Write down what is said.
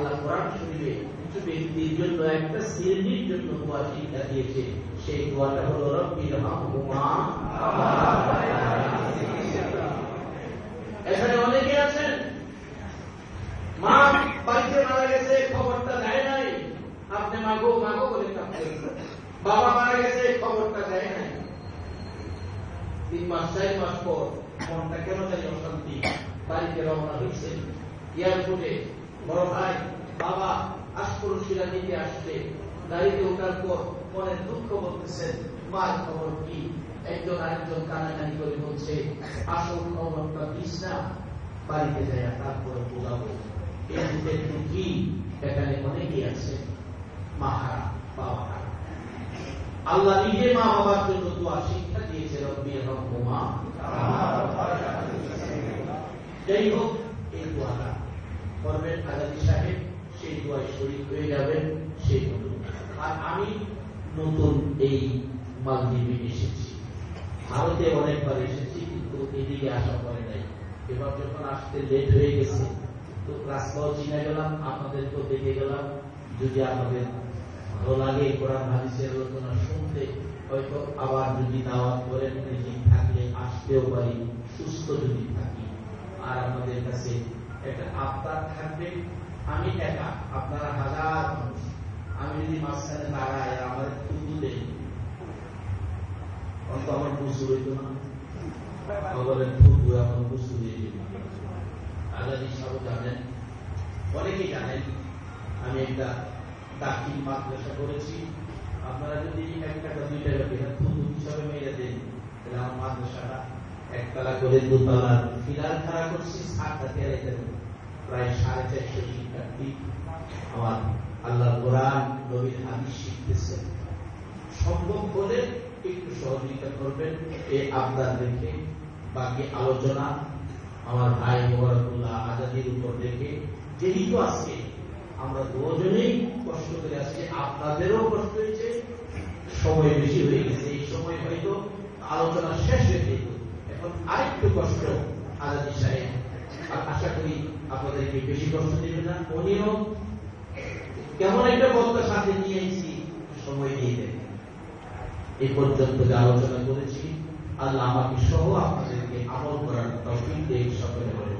আল্লাহ কোরআন শরীফে কিছু ব্যক্তির জন্য একটা শ্রেণির জন্য দোয়া শিক্ষা দিয়েছে। সেই দোয়াটা হলো রব্বির হামহুমা এখানে অনেকে আছেন, মা বাড়িতে মারা গেছে, খবরটা দেয় নাই। আপনি মাগো মাগো বলে কাঁদতেন বাবা মারা গেছে, খবরটা দেয় নাই। তিন মাস, চার মাস পর মনটা কেন জানি অশান্তি। বাড়িতে রওনা হয়েছে এয়ারপোর্টে বড় ভাই, বাবা আশপড়শিরা নিতে আসছে। গাড়িতে ওঠার পর মনে দুঃখ বলতেছেন, মার খবর কি? একজন আরেকজন কানাকানি করে বলছে, আসল খবরটা দিস না, বাড়িতে যায় তারপরে বোঝাবো। এই দুধের কি এখানে অনেকেই আছে মা বাবা আল্লাহ নিজে মা বাবার জন্য দোয়া, শিক্ষা দিয়েছে রব্বি রহমা যাই হোক করবেন আজাদি সাহেব, সেই দোয়ায় শরীর হয়ে যাবেন, সেই আর আমি নতুন এই মালদ্বীপে এসেছি। ভারতে অনেকবার এসেছি, কিন্তু এদিকে আসা পরে নাই। এবার যখন আসতে লেট হয়ে গেছে, তো রাস্তাও চিনে গেলাম আপনাদেরকেও দেখে গেলাম। যদি আমাদের ভালো লাগে, কোরআন, হাদিসের আলোচনা শুনতে, হয়তো আবার যদি দাওয়াত করেন রিজিক থাকলে আসতেও পারি, সুস্থ যদি থাকি। আর আমাদের কাছে একটা আবদার থাকবে। আমি একা, আপনারা হাজার মানুষ। আমি যদি মাঝখানে দাঁড়াই, আমার থুতু দেই অন্ত আমার বুঝু হইতো না। দিয়ে জানেন, অনেকেই জানেন, আমি একটা দাখিল মাদ্রাসা করেছি। আপনারা যদি এক টাকা দুই টাকা দিয়ে হিসাবে মেরে দেন, তাহলে আমার মাদ্রাসাটা একতলা করে দোতলা ফিলার খাড়া করছি সাতটা তেরাইতে প্রায় সাড়ে চারশো শিক্ষার্থী আমার আল্লাহ কোরআন, নবীর হাদিস শিখতেছে। সম্ভব হলে একটু সহযোগিতা করবেন এই আবদার রেখে বাকি আলোচনা আমার ভাই মোবারকুল্লাহ আজাদির উপর রেখে। যেহেতু আজকে আমরা দুজনেই কষ্ট করে আসছি আপনাদেরও কষ্ট হয়েছে, সময় বেশি হয়ে গেছে, এই সময় হয়তো আলোচনা শেষ হয়ে আরেকটু কষ্ট আজাদি সাহেব আশা করি আপনাদেরকে বেশি কষ্ট দেবে না। উনিও কেমন একটা বক্তা সাথে নিয়ে এসেছি, সময় দিয়ে দেবে এ পর্যন্ত যে আলোচনা করেছি, আল্লাহ আমাকে সহ আপনাদেরকে আমল করার তফিক দিয়ে সকলে বলে